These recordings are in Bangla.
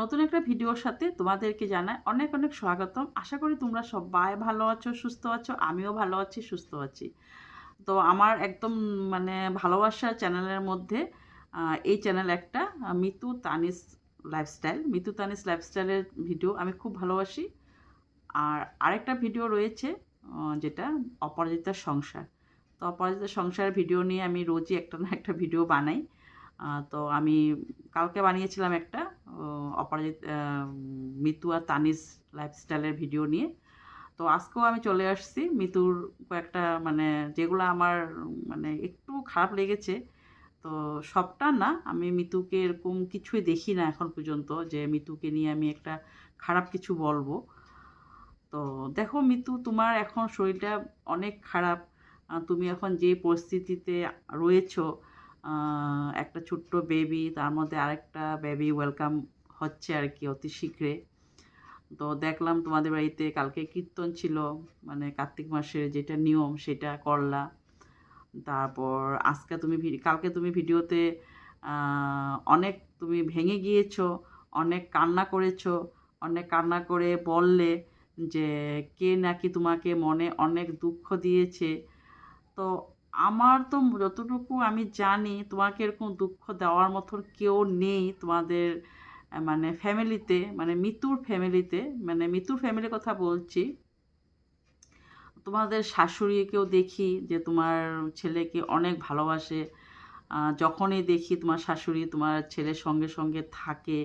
নতুন একটা ভিডিওর সাথে তোমাদেরকে জানাই অনেক অনেক স্বাগতম। আশা করি তোমরা সবাই ভালো আছো, সুস্থ আছো, আমিও ভালো আছি, সুস্থ আছি। তো আমার একদম মানে ভালোবাসার চ্যানেলের মধ্যে এই চ্যানেল একটা মিতু তানিস লাইফস্টাইল মিতু তানিস লাইফস্টাইলের ভিডিও আমি খুব ভালোবাসি। আর আরেকটা ভিডিও রয়েছে যেটা অপরাজিতার সংসার। তো অপরাজিতার সংসার ভিডিও নিয়ে আমি রোজই একটা না একটা ভিডিও বানাই। তো আমি কালকে বানিয়েছিলাম একটা অপরাজিত মিতু আর তানিস লাইফস্টাইলের ভিডিও নিয়ে। তো আজকেও আমি চলে আসছি মিতুর কয়েকটা মানে যেগুলো আমার মানে একটু খারাপ লেগেছে। তো সবটা না, আমি মিতুকে এরকম কিছুই দেখি না এখন পর্যন্ত যে মিতুকে নিয়ে আমি একটা খারাপ কিছু বলব। তো দেখো মিতু, তোমার এখন শরীরটা অনেক খারাপ। তুমি এখন যে পরিস্থিতিতে রয়েছো একটা ছোট্ট বেবি তার মধ্যে আরেকটা বেবি ওয়েলকাম হচ্ছে আর কি অতি শীঘ্রে। তো দেখলাম তোমাদের বাড়িতে কালকে কীর্তন ছিল মানে কার্তিক মাসের যেটা নিয়ম সেটা করলা। তারপর আজকে তুমি কালকে তুমি ভিডিওতে অনেক তুমি ভেঙে গিয়েছো, অনেক কান্না করেছ, অনেক কান্না করে বললে যে কে নাকি তোমাকে মনে অনেক দুঃখ দিয়েছে। তো আমার তো যতটুকু আমি জানি, তোমাকে এরকম দুঃখ দেওয়ার মতন কেউ নেই তোমাদের মানে ফ্যামিলিতে মানে মিতুর ফ্যামিলিতে মানে মিতুর ফ্যামিলির কথা বলছি। তোমাদের শাশুড়িকেও দেখি যে তোমার ছেলেকে অনেক ভালোবাসে। যখনই দেখি তোমার শাশুড়ি তোমার ছেলের সঙ্গে সঙ্গে থাকে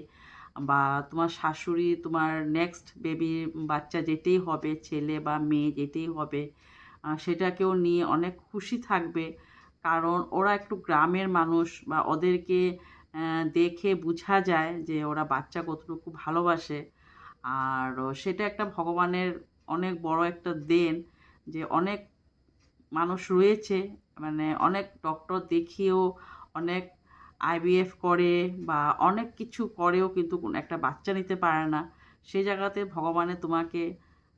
বা তোমার শাশুড়ি তোমার নেক্সট বেবি বাচ্চা যেতেই হবে, ছেলে বা মেয়ে যেতেই হবে সেটাকেও নিয়ে অনেক খুশি থাকবে। কারণ ওরা একটু গ্রামের মানুষ বা ওদেরকে দেখে বোঝা যায় যে ওরা বাচ্চা কতটুকু ভালোবাসে। আর সেটা একটা ভগবানের অনেক বড় একটা দেন যে অনেক মানুষ রয়েছে মানে অনেক ডক্টর দেখিয়েও, অনেক আইভিএফ করে বা অনেক কিছু করেও কিন্তু কোনো একটা বাচ্চা নিতে পারে না। সেই জায়গাতে ভগবানে তোমাকে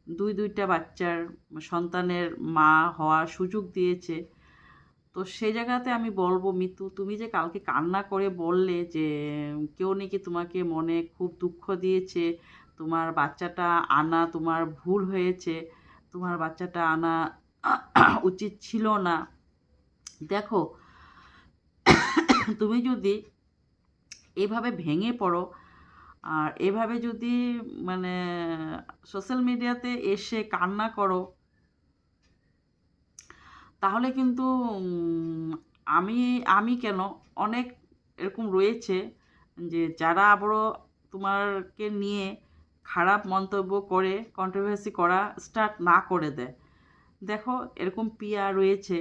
দুই দুইটা বাচ্চার সন্তানের মা হওয়ার সুযোগ দিয়েছে। তো সেই জায়গাতে আমি বলব, মিতু, তুমি যে কালকে কান্না করে বললে যে কেউ নাকি তোমাকে মনে খুব দুঃখ দিয়েছে, তোমার বাচ্চাটা আনা তোমার ভুল হয়েছে, তোমার বাচ্চাটা আনা উচিত ছিল না। দেখো, তুমি যদি এভাবে ভেঙে পড়ো আর এভাবে যদি মানে সোশ্যাল মিডিয়াতে এসে কান্না করো, তাহলে কিন্তু আমি আমি কেন, অনেক এরকম রয়েছে যে, যারা আবারও তোমারকে নিয়ে খারাপ মন্তব্য করে কন্ট্রোভার্সি করা স্টার্ট না করে দেয়। দেখো, এরকম পিয়া রয়েছে।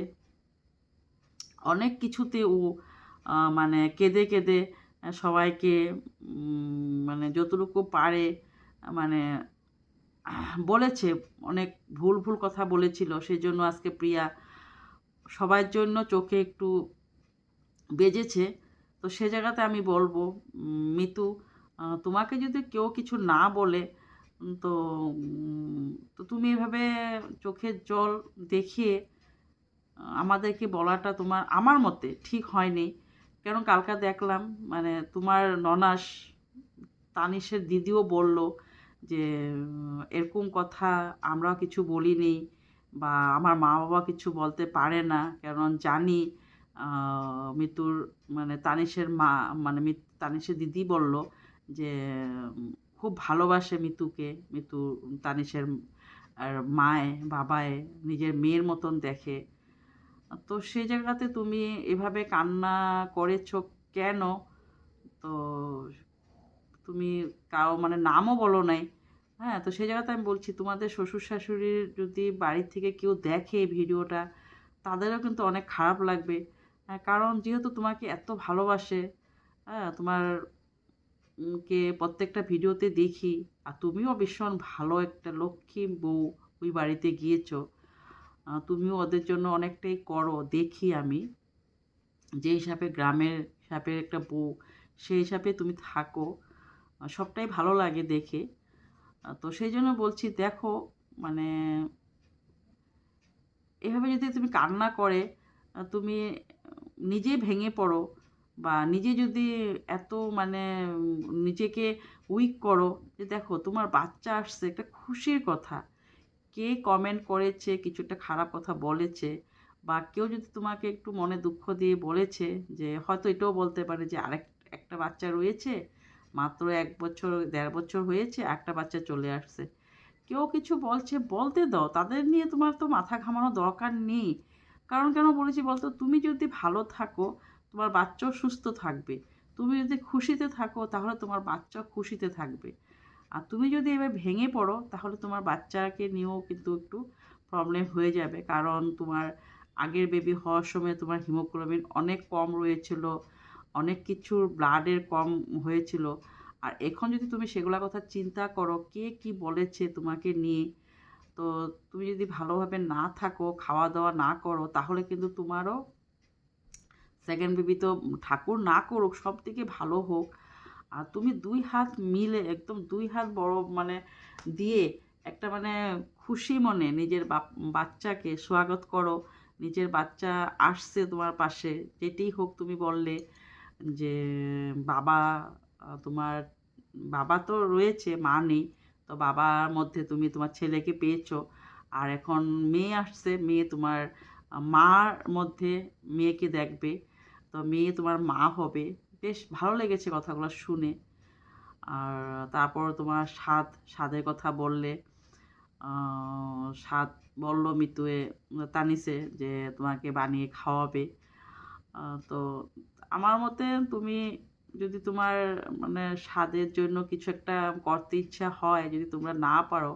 অনেক কিছুতে ও মানে কেঁদে কেঁদে সবাইকে মানে যতটুকু পারে মানে বলেছে, অনেক ভুল ভুল কথা বলেছিল। সেই জন্য আজকে প্রিয়া সবার জন্য চোখে একটু বেজেছে। তো সে জায়গাতে আমি বলব মিতু তোমাকে যদি কেউ কিছু না বলে তো তো তুমি এভাবে চোখের জল দেখিয়ে আমাদেরকে বলাটা তোমার, আমার মতে ঠিক হয়নি। কারণ কালকা দেখলাম? মানে তোমার ননাস তানিশের দিদিও বলল যে, এরকম কথা আমরা কিছু বলিনি বা আমার মা বাবা কিছু বলতে পারে না। কারণ জানি মিতুর মানে তানিশের মা মানে তানিশের দিদি বলল যে, খুব ভালোবাসে মিতুকে। মিতু তানিশের, আর মায়ে, বাবায় নিজের মেয়ের মতন দেখে। তো সেই জায়গাতে তুমি এভাবে কান্না করেছ কেন? তো তুমি কারও মানে নামও বলো নাই। হ্যাঁ তো সেই জায়গাতে আমি বলছি তোমাদের শ্বশুর শাশুড়ির যদি বাড়ির থেকে কেউ দেখে ভিডিওটা তাদেরও কিন্তু অনেক খারাপ লাগবে। হ্যাঁ, কারণ যেহেতু তোমাকে এত ভালোবাসে হ্যাঁ তোমার কে প্রত্যেকটা ভিডিওতে দেখি আর তুমিও ভীষণ ভালো একটা লক্ষ্মী বউ ওই বাড়িতে গিয়েছো। তুমিও ওদের জন্য অনেকটাই করো, দেখি আমি। যে হিসাবে গ্রামের হিসাবে একটা বউ, সেই হিসাবে তুমি থাকো। সবটাই ভালো লাগে দেখে। তো সেই জন্য বলছি, দেখো মানে এভাবে যদি তুমি কান্না করে তুমি নিজে ভেঙে পড়ো বা নিজে যদি এত মানে নিজেকে উইক করো, যে দেখো, তোমার বাচ্চা আসছে, একটা খুশির কথা। কে কমেন্ট করেছে কিছু একটা খারাপ কথা বলেছে বা কেউ যদি তোমাকে একটু মনে দুঃখ দিয়ে বলেছে যে, হয়তো এটাও বলতে পারে যে, আরেক, একটা বাচ্চা রয়েছে, মাত্র এক বছর, দেড় বছর হয়েছে, একটা বাচ্চা চলে আসছে। কেউ কিছু বলছে, বলতে দাও, তাদের নিয়ে তোমার তো মাথা ঘামানো দরকার নেই। কারণ কেন বলেছি বলতো? তুমি যদি ভালো থাকো, তোমার বাচ্চাও সুস্থ থাকবে। তুমি যদি খুশিতে থাকো, তাহলে তোমার বাচ্চাও খুশিতে থাকবে। আর তুমি যদি এবার ভেঙে পড়ো, তাহলে তোমার বাচ্চাকে নিয়েও কিন্তু একটু প্রবলেম হয়ে যাবে। কারণ তোমার আগের বেবি হওয়ার সময় তোমার হিমোগ্লোবিন অনেক কম রয়েছিল, অনেক কিছুর ব্লাডের কম হয়েছিল। আর এখন যদি তুমি সেগুলোর কথা চিন্তা করো, কে কি বলেছে তোমাকে নিয়ে, তো তুমি যদি ভালোভাবে না থাকো খাওয়া দাওয়া না করো, তাহলে কিন্তু তোমারও সেকেন্ড বেবি তো ঠাকুর না করুক সব থেকে ভালো হোক। আর তুমি দুই হাত মিলে, একদম দুই হাত বড় মানে দিয়ে একটা মানে খুশি মনে নিজের বাচ্চাকে স্বাগত করো, নিজের বাচ্চা আসছে তোমার পাশে যেটাই হোক তুমি বললে যে বাবা, তোমার বাবা তো রয়েছে, মা নেই, তো বাবার মধ্যে তুমি তোমার ছেলেকে পেয়েছ। আর এখন মেয়ে আসছে, মেয়ে তোমার মার মধ্যে মেয়েকে দেখবে, তো মেয়ে তোমার মা হবে। বেশ ভালো লেগেছে কথাগুলো শুনে। আর তারপর তোমার স্বাদ স্বাদের কথা বললে স্বাদ বলল মিতুয়ে, তানিসে যে তোমাকে বানিয়ে খাওয়াবে। তো আমার মতে তুমি যদি তোমার মানে স্বাদের জন্য কিছু একটা করতে ইচ্ছা হয়, যদি তোমরা না পারো,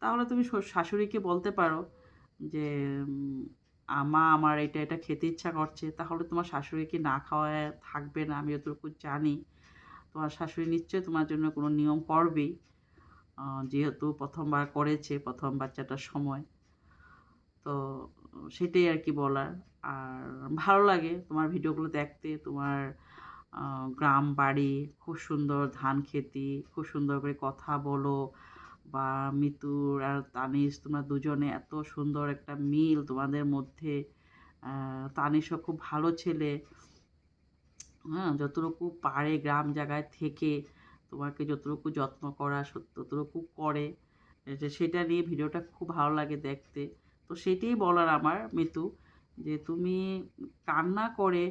তাহলে তুমি শাশুড়িকে বলতে পারো যে আমা, আমার এটা এটা খেতে ইচ্ছা করছে, তাহলে তোমার শাশুড়িকে না খাওয়ায় থাকবে না? আমি যতটুকু জানি। তোমার শাশুড়ি নিশ্চয়ই তোমার জন্য কোনো নিয়ম করবেই। যেহেতু প্রথমবার করেছে, প্রথম বাচ্চাটার সময়। তো, সেটাই আর কি বলার। আর ভালো লাগে তোমার ভিডিওগুলো দেখতে। তোমার গ্রাম বাড়ি, খুব সুন্দর ধান খেতি, খুব সুন্দর করে কথা বলো। বা মিতুর আর তানিশ, তোমরা দুজনে এত সুন্দর একটা মিল তোমাদের মধ্যে। তানিশও খুব ভালো ছেলে। হ্যাঁ যতটুকু পারে গ্রাম জায়গায় থেকে তোমাকে যতটুকু যত্ন করা, ততটুকু করে। সেটা নিয়ে ভিডিওটা খুব ভালো লাগে দেখতে। তো সেটাই বলার আমার, মিতু, যে তুমি কান্না করে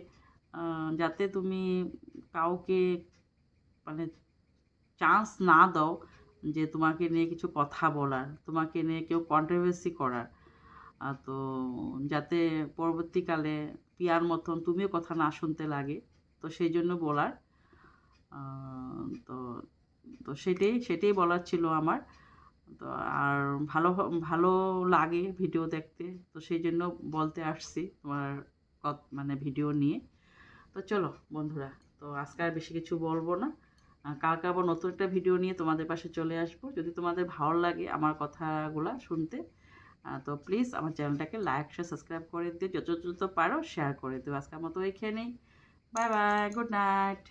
যাতে তুমি কাউকে মানে চান্স না দাও যে তোমাকে নিয়ে কিছু কথা বলার, তোমাকে নিয়ে কেউ কন্ট্রোভার্সি করার তো যাতে পরবর্তীকালে পিয়ার মতন তুমিও কথা না শুনতে লাগে, তো সেই জন্য বলার তো তো সেটাই সেটাই বলার ছিল আমার, তো আর ভালো ভালো লাগে ভিডিও দেখতে, তো সেই জন্য বলতে আসছি তোমার মানে ভিডিও নিয়ে, তো চলো বন্ধুরা, তো আজকে আর বেশি কিছু বলব না। কালকে আবার নতুন একটা ভিডিও নিয়ে তোমাদের পাশে চলে আসব। যদি তোমাদের ভালো লাগে আমার কথাগুলো শুনতে তো প্লিজ আমার চ্যানেলটাকে লাইক শেয়ার সাবস্ক্রাইব করে দিও। যত যত পারো শেয়ার করে দিও। আজকের মতো এখানেই। Bye bye good night